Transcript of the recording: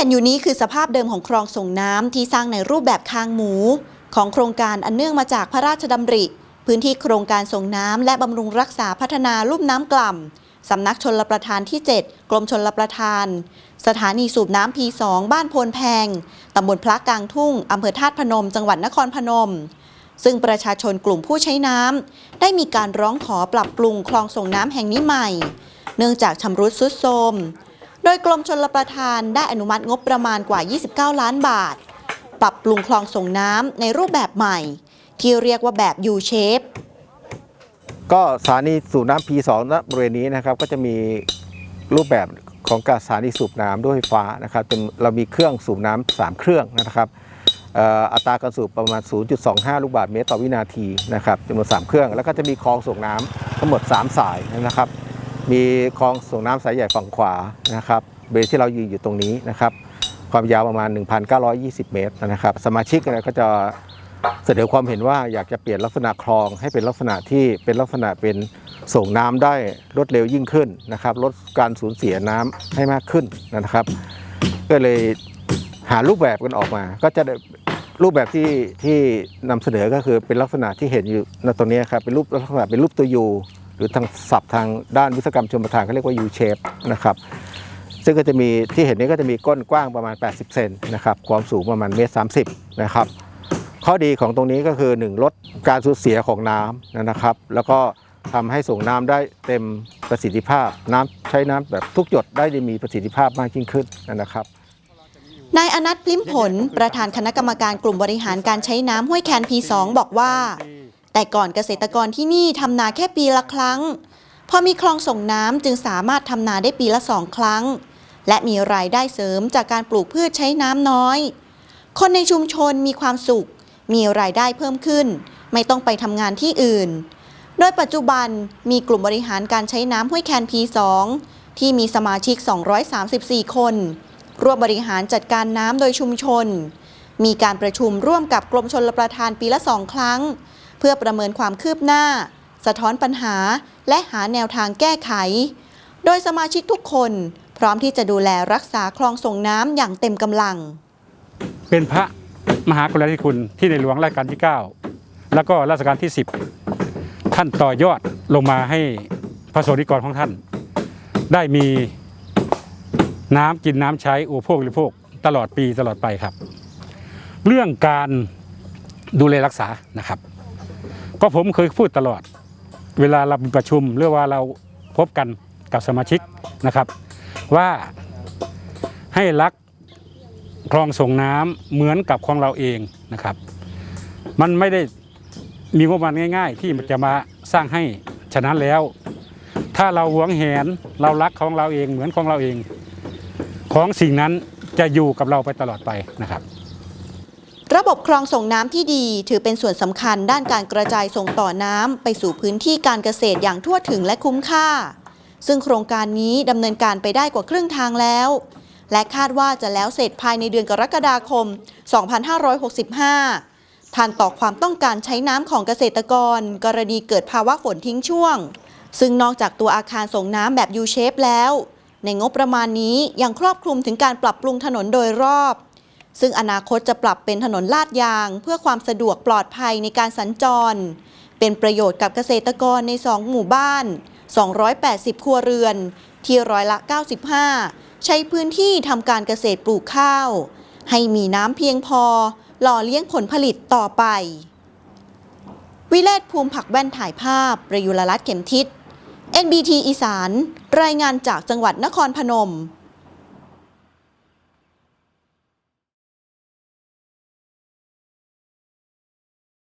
เห็นอยู่นี้คือสภาพเดิมของคลองส่งน้ำที่สร้างในรูปแบบคางหมู ของโครงการอันเนื่องมาจากพระราชดำริ พื้นที่โครงการส่งน้ำและบำรุงรักษาพัฒนาลุ่มน้ำกล่ำสำนักชนลประทานที่ 7 กรมชนลประทาน สถานีสูบน้ำ P2 บ้านโพนแพงตำบลพระกลางทุ่งอำเภอธาตุพนม จังหวัดนครพนม ซึ่งประชาชนกลุ่มผู้ใช้น้ำได้มีการร้องขอปรับปรุงคลองส่งน้ำแห่งนี้ใหม่ เนื่องจากชำรุดทรุดโทรม ดยกรมชนรประทานได้อนุมัติงบประมาณกว่า 29 ล้านบาท ปรับปรุงคลองส่งน้ำในรูปแบบใหม่ ที่เรียกว่าแบบ U shape ก็สถานีสูบน้ำ P2 ณบริเวณนี้นะครับก็จะมีรูปแบบของการสถานีสูบน้ำด้วยไฟฟ้านะครับจนเรามีเครื่องสูบน้ำสามเครื่องนะครับอ่ออัตราการสูบประมาณ 0.25 ลูกบาศก์เมตรต่อวินาทีนะครับจำนวน 3 เครื่อง แล้วก็จะมีคลองส่งน้ำทั้งหมด 3 สายนะครับ มีคลองส่งน้ำสายใหญ่ฝั่งขวานะครับเบสที่เรายืนอยู่ตรงนี้นะครับ ความยาวประมาณ 1,920 เมตรนะครับ สมาชิกเนี่ยก็จะเสนอความเห็นว่าอยากจะเปลี่ยนลักษณะคลองให้เป็นลักษณะที่เป็นลักษณะเป็นส่งน้ำได้รวดเร็วยิ่งขึ้นนะครับ ลดการสูญเสียน้ำให้มากขึ้นนะครับ ก็เลยหารูปแบบกันออกมา ก็จะได้รูปแบบที่ที่นำเสนอก็คือเป็นลักษณะที่เห็นอยู่ณตรงนี้ครับเป็นรูปลักษณะเป็นรูปตัวยู หรือทางศัพท์ทางด้านวิศวกรรมชมประทานเขาเรียกว่า U shape นะครับซึ่งก็จะมีที่เห็นนี้ก็จะมีก้นกว้างประมาณ 80 เซนนะครับความสูงประมาณเมตร30นะครับข้อดีของตรงนี้ก็คือ 1 ลดการสูญเสียของน้ำนะครับ แล้วก็ทำให้ส่งน้ำได้เต็มประสิทธิภาพ น้ำใช้น้ำแบบทุกหยดได้มีประสิทธิภาพมากยิ่งขึ้นนะครับนายอนัทพลิมผล ประธานคณะกรรมการกลุ่มบริหารการใช้น้ำห้วยแคน P2 บอกว่า แต่ก่อนเกษตรกรที่นี่ทำนาแค่ปีละครั้ง พอมีคลองส่งน้ำจึงสามารถทำนาได้ปีละสองครั้ง และมีรายได้เสริมจากการปลูกพืชใช้น้ำน้อย คนในชุมชนมีความสุข มีรายได้เพิ่มขึ้น ไม่ต้องไปทำงานที่อื่น โดยปัจจุบันมีกลุ่มบริหารการใช้น้ำห้วยแคน P2 ที่มีสมาชิก 234 คน ร่วมบริหารจัดการน้ำโดยชุมชน มีการประชุมร่วมกับกรมชลประทานปีละสองครั้ง เพื่อประเมินความคืบหน้า สะท้อนปัญหา และหาแนวทางแก้ไข โดยสมาชิกทุกคนพร้อมที่จะดูแลรักษาคลองส่งน้ำอย่างเต็มกำลัง เป็นพระมหากรุณาธิคุณที่ในหลวงรัชกาลที่ 9 แล้วก็รัชกาลที่ 10 ท่านต่อยอดลงมาให้พระสนิกรของท่าน ได้มีน้ำกินน้ำใช้อุปโภคบริโภคตลอดปีตลอดไปครับ เรื่องการดูแลรักษานะครับ ก็ผมเคยพูดตลอด เวลาเราประชุมหรือว่าเราพบกันกับสมาชิกนะครับ ว่าให้รักคลองส่งน้ำเหมือนกับของเราเองนะครับ มันไม่ได้มีงบประมาณง่าย ๆ ที่มันจะมาสร้างให้ฉะนั้นแล้ว ถ้าเราหวงแหนเรารักของเราเองเหมือนของเราเอง ของสิ่งนั้นจะอยู่กับเราไปตลอดไปนะครับ ระบบคลองส่งน้ำที่ดี ถือเป็นส่วนสำคัญด้านการกระจายส่งต่อน้ำไปสู่พื้นที่การเกษตรอย่างทั่วถึงและคุ้มค่า ซึ่งโครงการนี้ดำเนินการไปได้กว่าครึ่งทางแล้ว และคาดว่าจะแล้วเสร็จภายในเดือนกรกฎาคม 2565 ทันต่อความต้องการใช้น้ำของเกษตรกร กรณีเกิดภาวะฝนทิ้งช่วง ซึ่งนอกจากตัวอาคารส่งน้ำแบบ U shape แล้ว ในงบประมาณนี้ยังครอบคลุมถึงการปรับปรุงถนนโดยรอบ ซึ่งอนาคตจะปรับเป็นถนนลาดยาง เพื่อความสะดวกปลอดภัยในการสัญจร เป็นประโยชน์กับเกษตรกรใน 2 หมู่บ้าน 280 ครัวเรือน ที่ร้อยละ 95 ใช้พื้นที่ทำการเกษตรปลูกข้าว ให้มีน้ำเพียงพอ หล่อเลี้ยงผลผลิตต่อไป วิเลศภูมิผักแว่นถ่ายภาพ ประยุรรัตน์เข็มทิศ NBT อีสาน รายงานจากจังหวัดนครพนม